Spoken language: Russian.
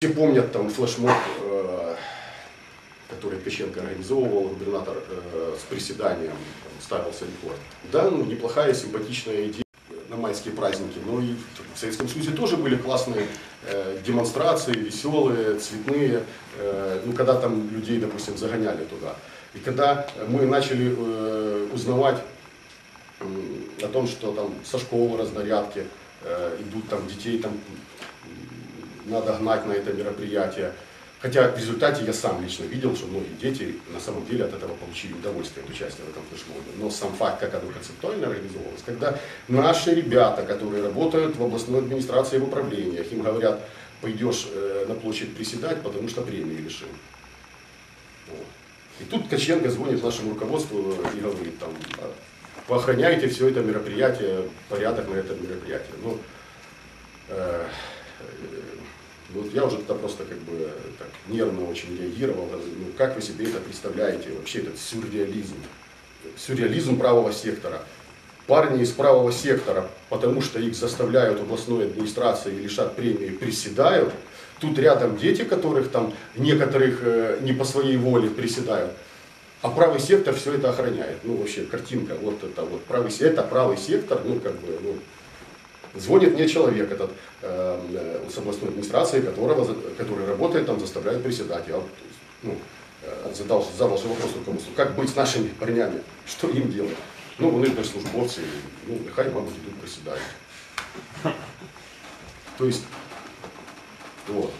Все помнят там флешмоб, э, который Ткаченко организовывал, губернатор э, с приседанием там, ставился рекорд. Да, ну, неплохая, симпатичная идея на майские праздники. Но и в Советском Союзе тоже были классные э, демонстрации, веселые, цветные. Э, ну, когда там людей, допустим, загоняли туда. И когда мы начали э, узнавать э, о том, что там со школы разнарядки э, идут там детей там надо гнать на это мероприятие. Хотя в результате я сам лично видел, что многие дети на самом деле от этого получили удовольствие от участия в этом флешмобе. Но сам факт, как оно концептуально организовывалось, когда наши ребята, которые работают в областной администрации и в управлениях, им говорят, пойдешь э, на площадь приседать, потому что премии лишим. Вот. И тут Ткаченко звонит нашему руководству и говорит, там, поохраняйте все это мероприятие, порядок на этом мероприятии. Ну, э, вот я уже тогда просто как бы так нервно очень реагировал. Ну, как вы себе это представляете? Вообще этот сюрреализм. Сюрреализм правого сектора. Парни из правого сектора, потому что их заставляют областной администрации и лишат премии, приседают. Тут рядом дети, которых там некоторых э, не по своей воле приседают. А правый сектор все это охраняет. Ну, вообще, картинка, вот это вот правый это правый сектор, ну, как бы, ну, Звонит мне человек этот э, с областной администрации, которого, который работает там, заставляет приседать. Я ну, э, задал, задал же вопрос руководству, как быть с нашими парнями, что им делать. Ну, вони ж службовці, ну, нехай, мабуть, приседать. То есть, вот.